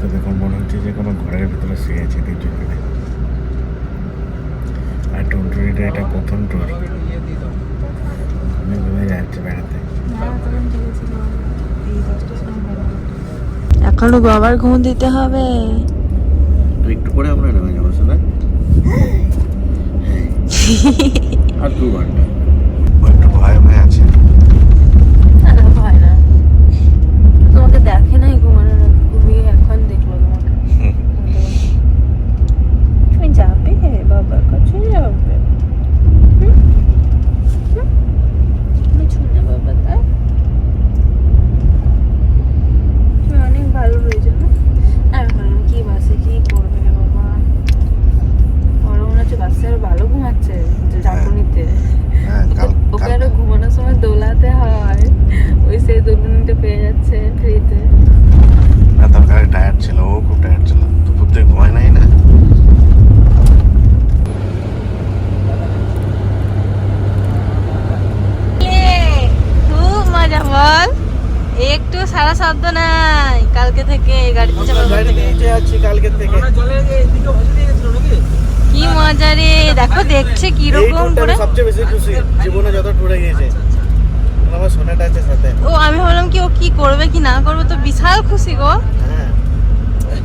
অবস্থা দেখুন মনে হচ্ছে যে কোনো ঘরের ভিতরে শুয়েছে তিনজন। মিলে আর টুনটুনিটা এটা প্রথম ঘুমে যাচ্ছে বেড়াতে। এখনও বাবার ঘুম দিতে হবে। তো একটু পরে আমরা নেমে যাব শোনা? আর দু ঘণ্টা। একটু ভয় ভয় আছে ভয় না। তোমাকে দেখে নাই ঘুমানোর আগে ঘুমিয়ে এখন দেখব তোমাকে তুমি যাবে বাবার কাছে যাবে হুম? হুম? তুমি শুনে বাবা তাই তুমি অনেক ভালো হয়েছে না আমি ভাবলাম কি বাসে কি করবে রে বাবা বড় মনে হচ্ছে বাসে আরও ভালো ঘুমাচ্ছে যে ঝাঁকুনিতে হ্যাঁ কাল ওকে কাল আরও ঘুমানোর সময় দোলাতে হয় ওই সেই দোলনিটা পেয়ে যাচ্ছে ফ্রিতে না তোর গাড়ি টায়ার্ড ছিল ও খুব টায়ার্ড ছিল দুপুর থেকে ঘুমায় নাই না খুব মজা বল একটু সারা শব্দ নাই। কালকে থেকে গাড়িতে গাড়ি যাচ্ছি কালকে থেকে। কি মজা রে দেখো দেখছে কীরকম ট্যুরটা করে। সবচেয়ে বেশি খুশি জীবনে যত ট্যুরে গিয়েছে। আমার সোনাটা আছে সাথে। ও আমি ভাবলাম কি ও কি করবে কি না করবে তো বিশাল খুশি গো। হ্যাঁ।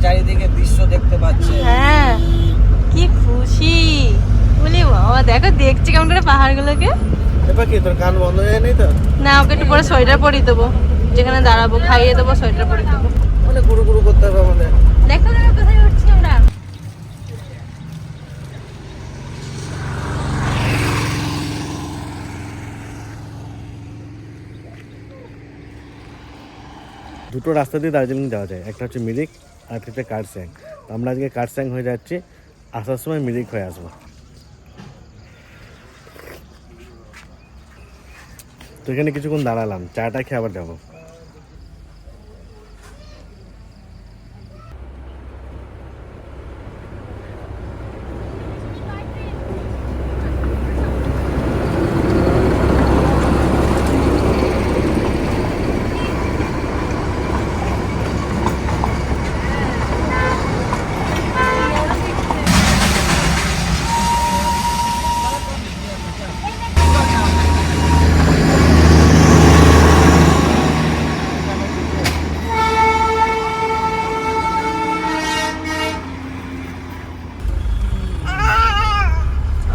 চারিদিকে দৃশ্য দেখতে পাচ্ছে। হ্যাঁ কি খুশি। বলি বাবা দেখো দেখছে কেমন করে পাহাড়গুলোকে। এবার কি তোর কান বন্ধ হয়ে নেই তো? না ওকে একটু পরে সোয়েটার পরিয়ে দেবো। যেখানে দাঁড়াবো খাইয়ে দেবো সোয়েটার পরিয়ে দেবো। মানে গুরু গুরু করতে হবে আমাদের। দেখো দেখো কোথায় উঠছি আমরা। দুটো রাস্তা দিয়ে দার্জিলিং যাওয়া যায় একটা হচ্ছে মিরিক আর একটা হচ্ছে কারস্যাং তো আমরা আজকে কারস্যাং হয়ে যাচ্ছি আসার সময় মিরিক হয়ে আসব। তো এখানে কিছুক্ষণ দাঁড়ালাম চাটা খেয়ে আবার যাব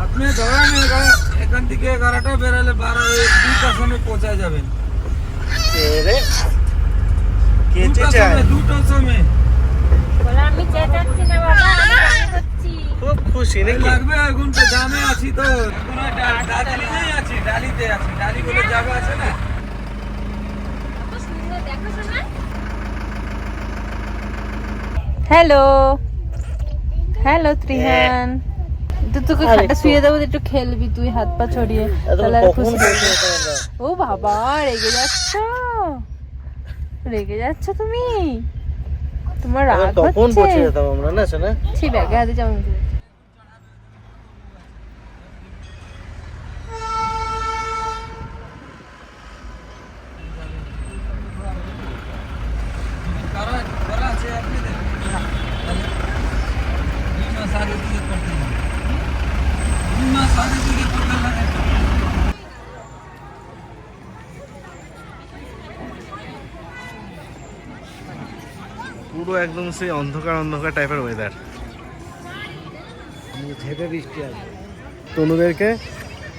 আপনি ধরেন এগারো- এখান থেকে এগারোটা বেরোলে বারো এই দুটার সময় পৌঁছা যাবেন দুটার সময় দুটোর সময় বলে আমি চেঁচাচ্ছি না বাবা আমি গান করছি খুব খুশি নাকি লাগবে এখন তো জামে আছি তো। পুরো ডা- দার্জিলিংয়ে আছি ডালিতে আছি ডালি বলে যাবে আছে না? হ্যালো। হ্যালো ত্রিহান। তোকে খাটে শুয়ে দেবো একটু খেলবি তুই হাত পা ছড়িয়ে। তাহলে আর খুশি ও বাবা রেগে যাচ্ছ? রেগে যাচ্ছ তুমি? তোমার রাগ তখন পৌঁছে যেতাম আমরা না শোনা? ছি ব্যাগে হাতে চামচ দিয়ে। করা করা আছে আপনি দুই মাস আগে থেকে করতে হবে দুই মাস আগে থেকে করতে লাগে পুরো একদম সেই অন্ধকার অন্ধকার টাইপের ওয়েদার ঝেপে বৃষ্টি আছে তনুদেরকে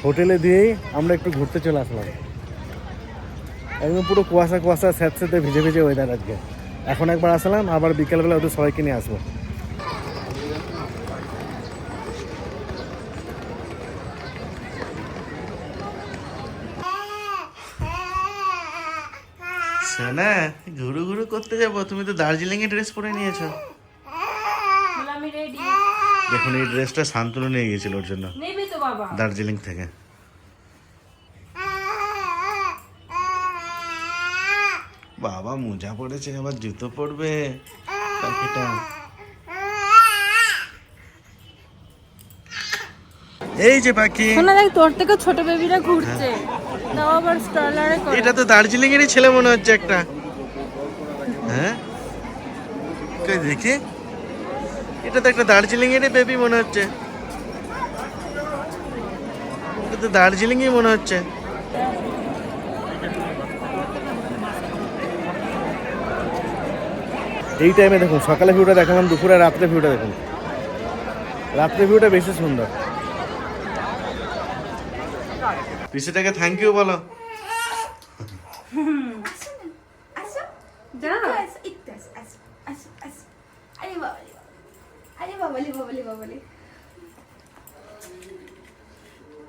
হোটেলে দিয়েই আমরা একটু ঘুরতে চলে আসলাম। একদম পুরো কুয়াশা কুয়াশা স্যাঁত স্যাঁতে ভিজে ভিজে ওয়েদার আজকে। এখন একবার আসলাম আবার বিকেলবেলা ওদের সবাইকে নিয়ে আসব। সোনা ঘুরু ঘুরু করতে যাব। তুমি তো দার্জিলিং এ ড্রেস পরে নিয়েছো। দেখুন এই ড্রেসটা শান্তনু নিয়ে গিয়েছিল ওর জন্য। নেবি তো বাবা। দার্জিলিং থেকে। বাবা মোজা পড়েছে আবার জুতো পরবে। পাখিটা। এই যে পাখি। শোনা দেখ তোর থেকে ছোট বেবিরা ঘুরছে। তাও আবার স্ট্রলারে করে। এটা তো দার্জিলিং এরই ছেলে মনে হচ্ছে একটা। হ্যাঁ? কই দেখি। এটা তো একটা দার্জিলিং এর বেবি মনে হচ্ছে। এটা তো দার্জিলিংই মনে হচ্ছে। এই টাইমে দেখুন সকালে ভিউটা দেখালাম দুপুরে রাত্রে ভিউটা দেখুন। রাত্রে ভিউটা বেশি সুন্দর পিসিটাকে থ্যাংক ইউ বলো আসো যা আসো একটু আসো আসো আসো আসো আরে বাবালি আরে বাবালি বাবালি বাবালি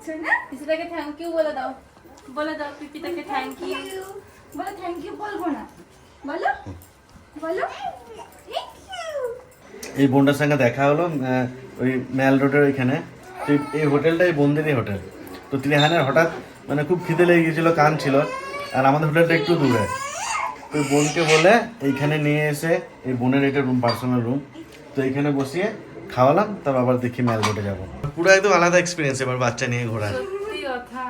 শোন না পিসিটাকে থ্যাংক ইউ বলে দাও। বলে দাও পিপিটাকে থ্যাংক ইউ বলো থ্যাংক ইউ বলব না। বলো বলো। থ্যাংক এই বোনটার সঙ্গে দেখা হলো ওই ম্যাল রোডের ওইখানে। এই- এই হোটেলটা এই বন্দিনী হোটেল। তো তিনি ত্রিহানের হঠাৎ মানে খুব খিদে লেগে গেছিল কান ছিল, আর আমাদের হোটেলটা একটু দূরে। তো বোনকে বলে এইখানে নিয়ে এসে এই বোনের এটা রুম পার্সোনাল রুম তো এইখানে বসিয়ে খাওয়ালাম, তারপর আবার দেখি ম্যাল রোডে যাব। পুরো একদম আলাদা এক্সপিরিয়েন্স এবার বাচ্চা নিয়ে ঘোরার। কথা,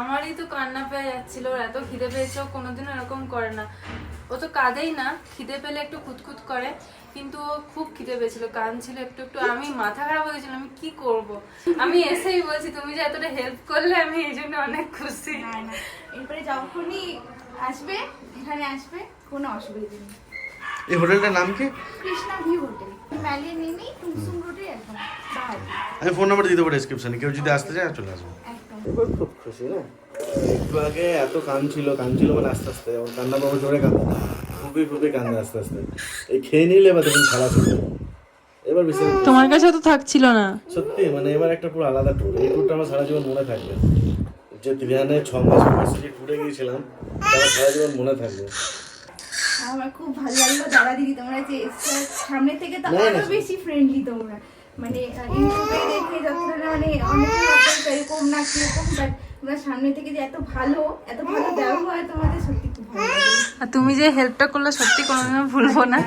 আমারই তো কান্না পেয়ে যাচ্ছিল, ওর এত খিদে পেয়েছে, ও কোনোদিনও এরকম করে না। ও তো কাঁদেই না, খিদে পেলে একটু খুঁতখুত করে। কিন্তু ও খুব খিদে পেয়েছিল। কাঁদছিল একটু একটু। আমি মাথা খারাপ হয়ে গেছিল আমি কি করব? আমি এসেই বলছি তুমি যে এতটা হেল্প করলে আমি এই জন্য অনেক খুশি। না না। এরপরে যখনই আসবে এখানে আসবে কোনো অসুবিধা নেই। এই হোটেলটার নাম কি? Krishna view hotel. ম্যালিয়ে নেমেই টুমসুম রোডে একদম আমি ফোন নাম্বার দিয়ে দেবো ডিসক্রিপশনে কেউ যদি আসতে চায় চলে আসবে। এবার খুব খুশি না? একটু আগে এত কাঁদছিল কাঁদছিল মানে আস্তে আস্তে। কান্না বাবা জোরে কাঁদে। ফুপি ফুপি কান্দে আস্তে আস্তে। এই খেয়ে নিলে এবার দেখুন খারাপ হয়ে যাবে। এবার বেশি তোমার কাছে তো থাকছিল না। সত্যি মানে এবার একটা পুরো আলাদা ট্যুর এই ট্যুরটা আমার সারা জীবন মনে থাকবে। যে ত্রিহানে ছ মাস বয়সে ট্যুরে গিয়েছিলাম তারা সারা জীবন মনে থাকবে। আমার খুব ভালো লাগল। দাদা দিদি তোমরা যে সামনে থেকে তো আরও বেশি ফ্রেন্ডলি তোমরা। মানে ইউটিউবে দেখে যতটা মানে অনেকে এরকম না কীরকম বাট তোমরা সামনে থেকে যে এত ভালো এত ভালো ব্যবহার তোমাদের সত্যি খুব ভালো আর তুমি যে হেল্পটা করলে সত্যি কোনোদিনও ভুলবো না।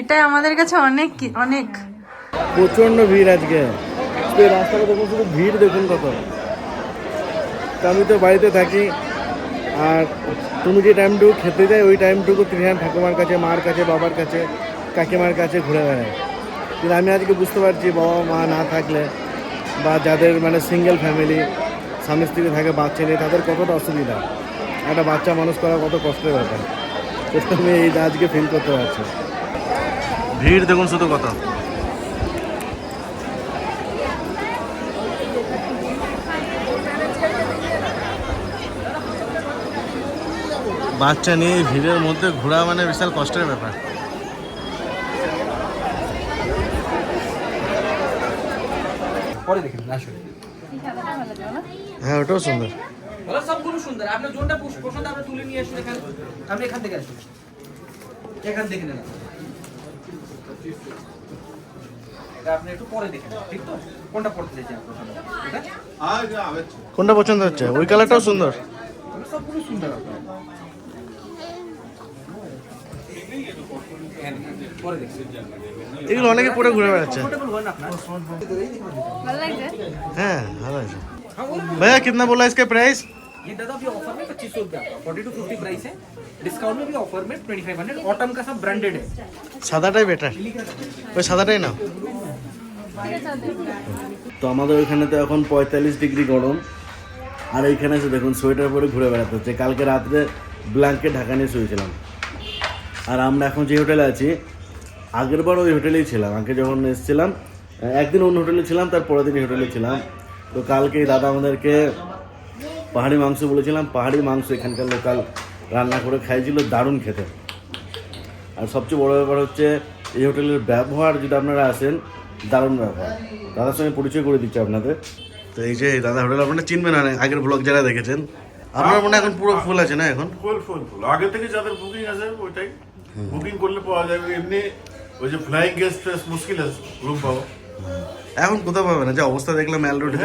এটাই আমাদের কাছে অনেক অনেক। প্রচণ্ড ভিড় আজকে। রাস্তাটা দেখুন, শুধু ভিড় দেখুন কত। আমি তো বাড়িতে থাকি, আর তুমি যে টাইমটুকু খেতে যাই, ওই টাইমটুকু ত্রিহান ঠাকুমার কাছে, মার কাছে, বাবার কাছে, কাকিমার কাছে ঘুরে বেড়ায় কিন্তু আমি আজকে বুঝতে পারছি, বাবা মা না থাকলে বা যাদের মানে সিঙ্গেল ফ্যামিলি স্বামী স্ত্রী থাকে, বাচ্চা নেই, তাদের কতটা অসুবিধা। একটা বাচ্চা মানুষ করা কত কষ্টের ব্যাপার। সেটা আমি এই আজকে ফিল করতে পারছি। ভিড় দেখুন শুধু কত। বাচ্চা নিয়ে ভিড়ের মধ্যে ঘোরা মানে বিশাল কষ্টের ব্যাপার। পরে দেখেন হ্যাঁ ওটাও সুন্দর। বলো সবগুলো সুন্দর। আপনি জোনটা পছন্দ আপনি তুলে নিয়ে আসুন এখানে আপনি এখান থেকে আসুন। এখান থেকে নেন। কোনটা পছন্দ হচ্ছে? ওই কালারটাও সুন্দর। সুন্দর এগুলো অনেকে পরে ঘুরে বেড়াচ্ছে। হ্যাঁ ভালো আছে भैया कितना बोला इसका प्राइस ये दादा अभी ऑफर में पच्चीस सौ रुपया आपका फोर्टी टू फिफ्टी प्राइस है डिस्काउंट में भी ऑफर में ट्वेंटी फाइव हंड्रेड ऑटम का सब ब्रांडेड है সাদাটাই বেটার ওই সাদাটাই না তো আমাদের ওইখানে তো এখন পঁয়তাল্লিশ ডিগ্রি গরম আর এইখানে এসে দেখুন সোয়েটার পরে ঘুরে বেড়াতে হচ্ছে কালকে রাত্রে ব্ল্যাঙ্কেট ঢাকা নিয়ে শুয়েছিলাম আর আমরা এখন যে হোটেলে আছি আগের বার ওই হোটেলেই ছিলাম আগে যখন এসেছিলাম একদিন অন্য হোটেলে ছিলাম তার পরের দিন এই হোটেলে ছিলাম তো কালকে দাদা আমাদেরকে পাহাড়ি মাংস বলেছিলাম পাহাড়ি মাংস এখানকার লোকাল রান্না করে খাইছিল দারুণ খেতে। আর সবচেয়ে বড় ব্যাপার হচ্ছে এই হোটেলের ব্যবহার যদি আপনারা আসেন দারুণ ব্যবহার। দাদার সঙ্গে পরিচয় করে দিচ্ছি আপনাদের। তো এই যে দাদা হোটেল আপনারা চিনবেন না আগের ব্লগ যারা দেখেছেন আপনার মনে হয় এখন পুরো ফুল আছে না এখন? ফুল ফুল ফুল আগে থেকে যাদের বুকিং আছে ওইটাই। বুকিং করলে পাওয়া যাবে। এমনি ওই যে ফ্লাইং গেস্ট মুশকিল আছে রুম পাওয়া এখন কোথাও পাবে না? যে অবস্থা দেখলাম ম্যাল রোডে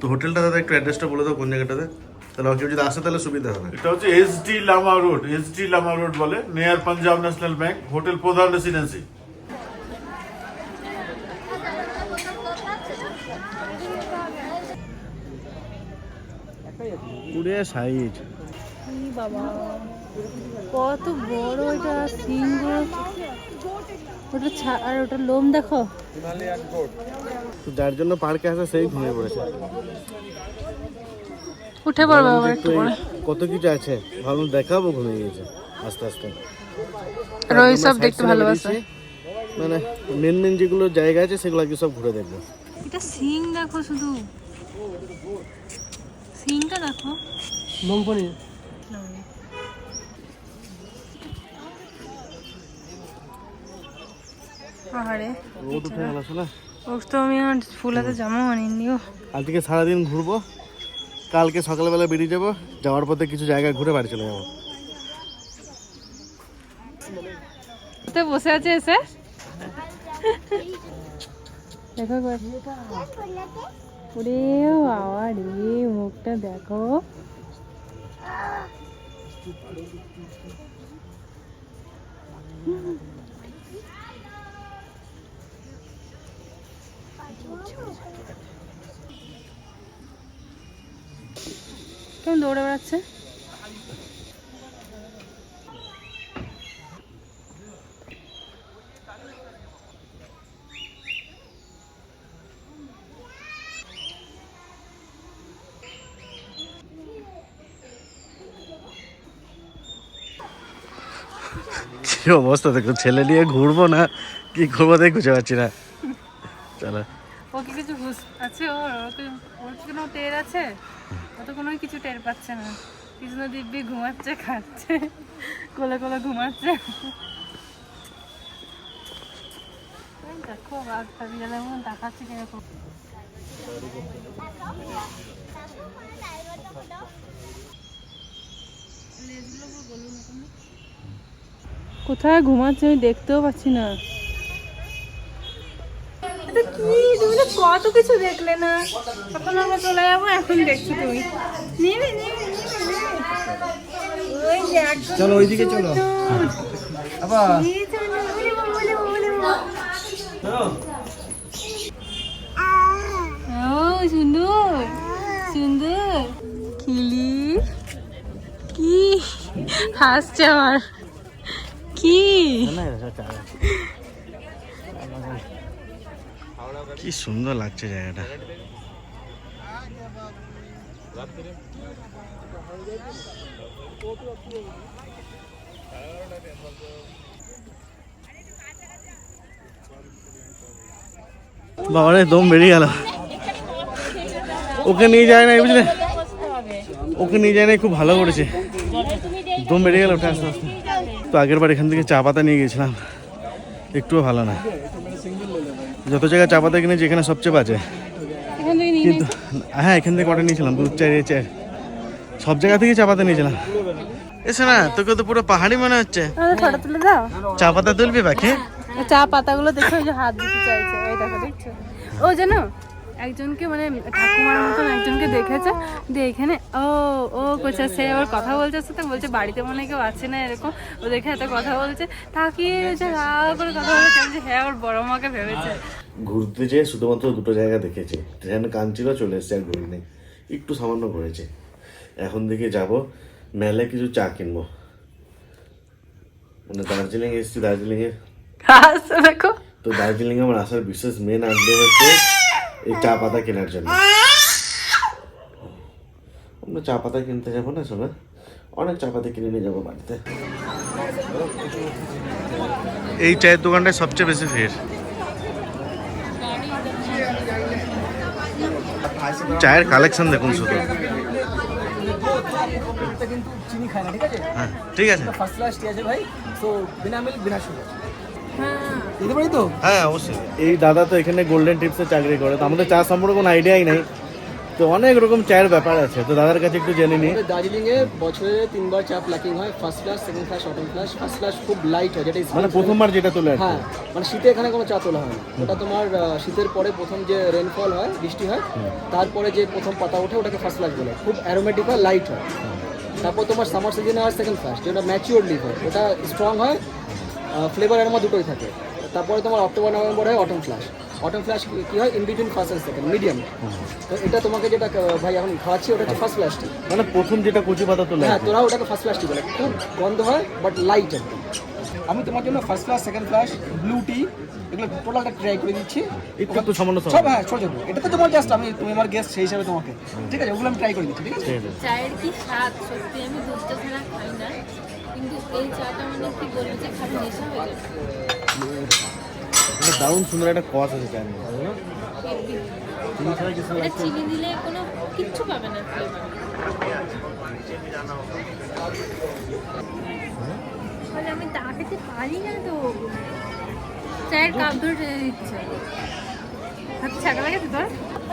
তো। হোটেলটা দাদা একটু অ্যাড্রেসটা বলে দাও কোন জায়গাটাতে? তাহলে কেউ যদি আসে তাহলে সুবিধা হবে। এটা হচ্ছে SD Lama road SD Lama road বলে near Punjab national bank hotel Pradhan residency পুরে সাইজ বাবা কত বড় এটা সিংহ ওটা আর ওটা লোম দেখো। যার জন্য পার্কে আসা সেই ঘুমিয়ে পড়েছে। উঠে পড়বে আবার একটু পরে কত কিছু আছে? ভাবলাম দেখাবো ঘুমিয়ে গিয়েছে আস্তে আস্তে। আর ওই সব দেখতে ভালোবাসে। মানে মেন মেন যেগুলো জায়গা আছে সেগুলো আগে সব ঘুরে দেখব। এটা সিং দেখো শুধু। সিংটা দেখো। আরে রোদ উঠে গেল শোনা ওর তো আমি আর ফুল হাতে জামা আজকে সারাদিন ঘুরবো। কালকে সকালবেলা বেরিয়ে যাব। যাওয়ার পথে কিছু জায়গায় ঘুরে বাড়ি চলে যাব। তো বসে আছে এসে? দেখো একবার। ওরে বাবা রে মুখটা দেখো। কেমন দৌড়ে বেড়াচ্ছে? অবস্থা দেখো, ছেলে নিয়ে ঘুরবো না? কি ঘুরবো তাই খুঁজে পাচ্ছি না। চলো। আছে, ওর ওর কোনো টের আছে? ও তো কোনো কিছু টের পাচ্ছে না। কৃষ্ণ দিব্যি ঘুমাচ্ছে, খাচ্ছে, কোলে কোলে ঘুমাচ্ছে। দেখো কোথায় ঘুমাচ্ছে আমি দেখতেও পাচ্ছি না এটা কি তুমি তো কত কিছু দেখলে না। এখন আমরা চলে যাব এখন দেখছ তুমি। নেবে নেবে ওই যে চলো ওইদিকে চলো। আবার সুন্দর সুন্দর। কিলি কি? হাসছে আমার। কি? কি সুন্দর লাগছে জায়গাটা। বাবারে, দম বেরিয়ে গেল। ওকে নিয়ে যায় না বুঝলে? ওকে নিয়ে যায় না খুব ভালো করেছে। দম বেরিয়ে গেল ওটা আস্তে আস্তে। তো আগের বার এখান থেকে চা পাতা নিয়ে গেছিলাম একটুও ভালো না। যত জায়গায় চা পাতা কিনেছি এখানে সবচেয়ে বাজে। কিন্তু হ্যাঁ এখান থেকে কটা নিয়েছিলাম দুধ চাই এ চাই। সব জায়গা থেকে চা পাতা নিয়েছিলাম। এসে না তোকে তো পুরো পাহাড়ি মনে হচ্ছে। ফটো তুলে দাও। চা পাতা তুলবি বাকি? চা পাতাগুলো দেখো হাত দিতে চাইছে ওই দেখো দেখছ? ও জানো একজনকে মানে ঠাকুমার মতন একজনকে দেখেছে দিয়ে এখানে ও ও কোচা সে আবার কথা বলছে সাথে বলছে বাড়িতে মনে কেউ আছে না এরকম ও দেখে এত কথা বলছে তাকিয়ে হা করে কথা বলছে যে হ্যাঁ ওর বড় মাকে ভেবেছে। ঘুরতে যেয়ে শুধুমাত্র দুটো জায়গা দেখেছি ট্রেন কাঞ্চিল চলে এসছে আর ঘুরি নেই একটু সামান্য ঘুরেছে। এখন দিকে যাব মেলায় কিছু চা কিনবো। মানে দার্জিলিং এসেছি দার্জিলিংয়ে দেখো। তো দার্জিলিং আমার আসার বিশেষ মেন আগ্রহ হচ্ছে এই চা পাতা কেনার জন্য। আমরা চা পাতা কিনতে যাব না সবাই অনেক চা পাতা কিনে নিয়ে যাব বাড়িতে। এই চায়ের দোকানটায় সবচেয়ে বেশি ভিড়। চায়ের কালেকশন দেখুন শুধু। কিন্তু চিনি খায় ঠিক আছে? হ্যাঁ ঠিক আছে। ফার্স্ট ক্লাস টি আছে ভাই। সো বিনা মিল্ক বিনা সুগার দিতে পারি তো? হ্যাঁ অবশ্যই। এই দাদা তো এখানে গোল্ডেন টিপসে চাকরি করে তো আমাদের চা সম্পর্কে কোনো আইডিয়াই নাই। তো অনেক রকম চায়ের ব্যাপার আছে তো দাদার কাছে একটু জেনে নিই। আমাদের দার্জিলিংয়ে বছরে তিনবার চা প্লাকিং হয় first class second class autumn class first class খুব লাইট হয় যেটা মানে প্রথমবার যেটা তুলে। হ্যাঁ মানে শীতে এখানে কোনো চা তোলা হয় না। ওটা তোমার শীতের পরে প্রথম যে রেনফল হয় বৃষ্টি হয় তারপরে যে প্রথম পাতা ওঠে ওটাকে ফার্স্ট ক্লাস বলে। খুব অ্যারোমেটিক হয় লাইট হয়। তারপর তোমার সামার সিজনে হয় সেকেন্ড ক্লাস যেটা ম্যাচিওর লিভ হয় ওটা স্ট্রং হয় ফ্লেভার অ্যারোমা দুটোই থাকে। তারপরে তোমার অক্টোবর নভেম্বর হয় অটম ক্লাস অটো ফ্ল্যাশ কি হয়? In between first and second medium তো এটা তোমাকে যেটা ভাই এখন খাওয়াচ্ছি ওটা হচ্ছে ফার্স্ট ফ্ল্যাশটি মানে প্রথম যেটা কচি পাতা তোলা হ্যাঁ তোরা ওটাকে ফার্স্ট ফ্ল্যাশটি বলে। খুব গন্ধ হয় বাট লাইট একদম আমি তোমার জন্য first flush second flush blue tea এগুলো টোটালটা ট্রাই করে দিচ্ছি। একটু একটু সামান্য সব হ্যাঁ ছোট ছোট এটা তো তোমার জাস্ট আমি তুমি আমার গেস্ট সেই হিসাবে তোমাকে। ঠিক আছে? ওগুলো আমি ট্রাই করে দিচ্ছি ঠিক আছে? চায়ের কি স্বাদ? সত্যি আমি দুধটা ছাড়া খাই না। কিন্তু এই চাটা মানে কি বলব যে খালি নেশা হয়ে এটা দারুণ সুন্দর একটা কস আছে চায়ের মধ্যে? চিনি দিলে কোনো কিচ্ছু পাবে না মানে আমি তাকাতে পারি না তো। চায়ের কাপ ধরে টেনে দিচ্ছে। হাতে ছাকা লাগে তোর?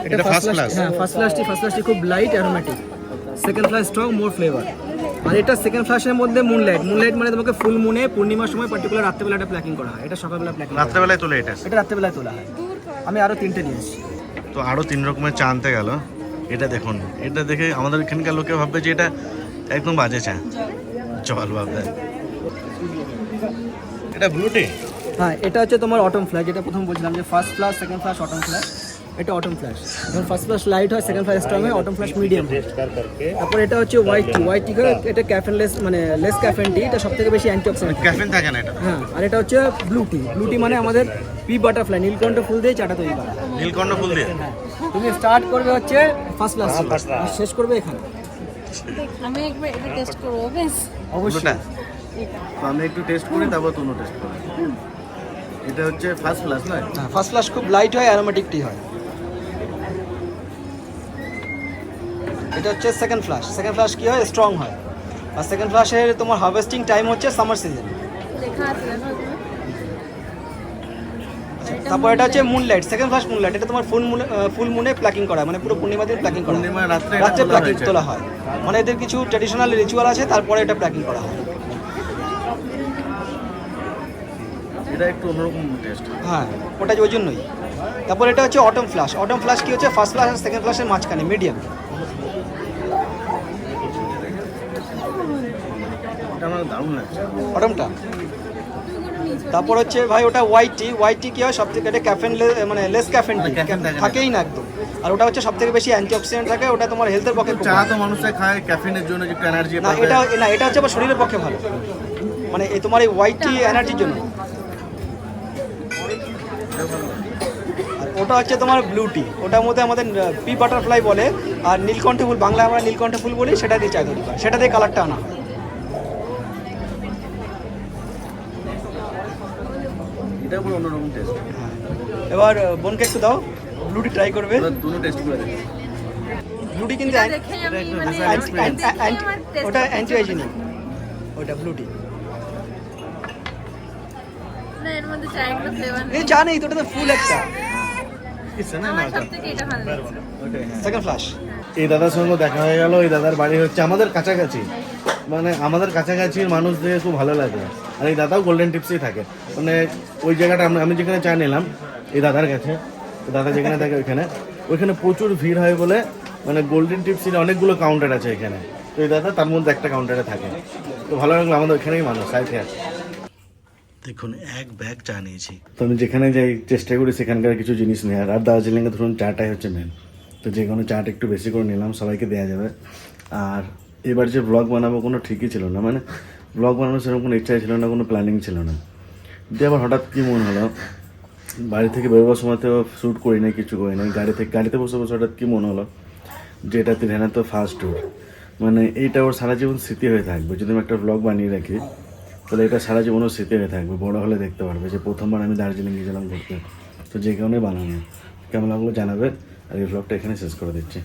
এটা ফার্স্ট ক্লাস হ্যাঁ ফার্স্ট ফ্ল্যাশটি ফার্স্ট ফ্ল্যাশটি খুব light aromatic second flush strong more flavour আর এটা সেকেন্ড ফ্ল্যাশের মধ্যে মুনলাইট মুনলাইট মানে তোমাকে ফুল মুনে পূর্ণিমার সময় পার্টিকুলার রাত্রেবেলা এটা প্ল্যাকিং করা হয়। এটা সকালবেলা প্ল্যাকিং রাত্রেবেলায় তোলে এটা? এটা রাত্রেবেলায় তোলা হয়। আমি আরও তিনটে নিয়েছি তো আরও তিন রকমের চা আনতে গেল। এটা দেখুন। এটা দেখে আমাদের এখানকার লোকে ভাববে যে এটা একদম বাজে চা। জল ভাববে। এটা ব্লুটি হ্যাঁ এটা হচ্ছে তোমার অটম ফ্ল্যাশ যেটা প্রথম বলছিলাম যে first flush second flush autumn flush এটা অটম ফ্ল্যাশ যখন ফার্স্ট ফ্ল্যাশ লাইট হয় সেকেন্ড ফ্ল্যাশ স্ট্রং হয় অটম ফ্ল্যাশ মিডিয়াম হয়। তারপর এটা হচ্ছে হোয়াইট টি হোয়াইট টি এটা ক্যাফেন লেস মানে লেস ক্যাফেন টি এটা সব থেকে বেশি অ্যান্টিঅক্সিডেন্ট ক্যাফিন থাকে না এটা? হ্যাঁ আর এটা হচ্ছে ব্লু টি ব্লু টি মানে আমাদের পি বাটারফ্লাই নীলকণ্ঠ ফুল দিয়ে চাটা তৈরি করা। নীলকণ্ঠ ফুল দিয়ে? তুমি স্টার্ট করবে হচ্ছে ফার্স্ট ক্লাস আর শেষ করবে এখানে। আমি একবার এটা টেস্ট করব বেশ অবশ্যই। আমি একটু টেস্ট করি তারপর তুমি টেস্ট করি। এটা হচ্ছে ফার্স্ট ক্লাস না? হ্যাঁ ফার্স্ট ক্লাস খুব লাইট হয় অ্যারোমেটিক টি হয়। এটা হচ্ছে সেকেন্ড ফ্লাশ সেকেন্ড ফ্লাশ কি হয়? স্ট্রং হয়। আর সেকেন্ড ফ্লাশের তোমার হার্ভেস্টিং টাইম হচ্ছে সামার সিজন। তারপর এটা হচ্ছে মুনলাইট সেকেন্ড ফ্লাশ মুনলাইট এটা তোমার ফুল মুনে ফুল মুনে প্ল্যাকিং করা হয়, মানে পুরো পূর্ণিমা দিন প্ল্যাকিং করা হয়। রাত্রে তোলা প্ল্যাকিং তোলা হয়। মানে এদের কিছু ট্র্যাডিশনাল রিচুয়াল আছে তারপরে এটা প্ল্যাকিং করা হয়। এটা একটু অন্যরকম টেস্ট হ্যাঁ ওটা ওই জন্যই। তারপর এটা হচ্ছে অটম ফ্লাশ অটম ফ্লাশ কি হচ্ছে? ফার্স্ট ফ্লাশ আর সেকেন্ড ফ্লাশের মাঝখানে মিডিয়াম এটা আমার দারুণ লাগছে। অটমটা তারপর হচ্ছে ভাই ওটা হোয়াইট হোয়াইট কি হয়? সব থেকে এটা ক্যাফেন মানে লেস ক্যাফেন টি। থাকেই না একদম। আর ওটা হচ্ছে সব থেকে বেশি অ্যান্টিঅক্সিডেন্ট থাকে ওটা তোমার হেলথের পক্ষে চা তো মানুষে খায় ক্যাফিনের জন্য যে এনার্জি না এটা না এটা হচ্ছে আবার শরীরের পক্ষে ভালো। মানে এই তোমার এই হোয়াইট টি এনার্জির জন্য। আর ওটা হচ্ছে তোমার ব্লু টি ওটার মধ্যে আমাদের পি বাটারফ্লাই বলে আর নীলকণ্ঠ ফুল বাংলায় আমরা নীলকণ্ঠ ফুল বলি সেটা দিয়ে চা তৈরি সেটা দিয়ে কালারটা আনা হয়। এটা পুরো অন্যরকম টেস্ট এবার বোনকে একটু দাও। ব্লুটি ট্রাই করবে। দুটো টেস্ট করে দেখি। ব্লুটি কিন্তু মানে ওটা করতে অ্যান্টি ইচ্ছা হাইজিনিক ওটা ব্লুটি এই চা নেই। তো ওটা তো ফুল একটা হ্যাঁ। সেকেন্ড ফ্লাশ এই দাদার সঙ্গে দেখা হয়ে গেল এই দাদার বাড়ি হচ্ছে আমাদের কাছাকাছি। মানে আমাদের কাছাকাছির মানুষদের খুব ভালো লাগে। আর এই দাদাও গোল্ডেন টিপসেই থাকে। মানে ওই জায়গাটা আমি যেখানে চা নিলাম এই দাদার কাছে দাদা যেখানে থাকে ওইখানে। ওইখানে প্রচুর ভিড় হয় বলে মানে গোল্ডেন টিপসির অনেকগুলো কাউন্টার আছে এখানে। তো এই দাদা তার মধ্যে একটা কাউন্টারে থাকে। তো ভালো লাগল আমাদের ওইখানেই মানুষ সাইডে আছে দেখুন এক ব্যাগ চা নিয়েছি। তো আমি যেখানে যাই চেষ্টা করি সেখানকার কিছু জিনিস নেওয়ার। আর দার্জিলিংয়ে ধরুন চাটাই হচ্ছে মেন তো যে কোনো চাটা একটু বেশি করে নিলাম সবাইকে দেওয়া যাবে। আর এবার যে ব্লগ বানাবো কোনো ঠিকই ছিল না। মানে ব্লগ বানানোর সেরকম কোনো ইচ্ছাই ছিল না, কোনো প্ল্যানিং ছিল না। দিয়ে আবার হঠাৎ কী মনে হলো, বাড়ি থেকে বেরোবার সময় তো শ্যুট করি নাই, কিছু করি নাই, গাড়ি থেকে গাড়িতে বসে বসে হঠাৎ কী মনে হলো, যে এটা তিরহানা তো ফার্স্ট ট্যুর মানে এইটা ওর সারা জীবন স্মৃতি হয়ে থাকবে। যদি আমি একটা ব্লগ বানিয়ে রাখি, তাহলে এটা সারা জীবনও স্মৃতি হয়ে থাকবে। বড় হলে দেখতে পারবে যে প্রথমবার আমি দার্জিলিং গিয়েছিলাম ঘুরতে। তো যে কারণে বানানো। কেমন লাগল জানাবে, আর এই ব্লগটা এখানে শেষ করে দিচ্ছি।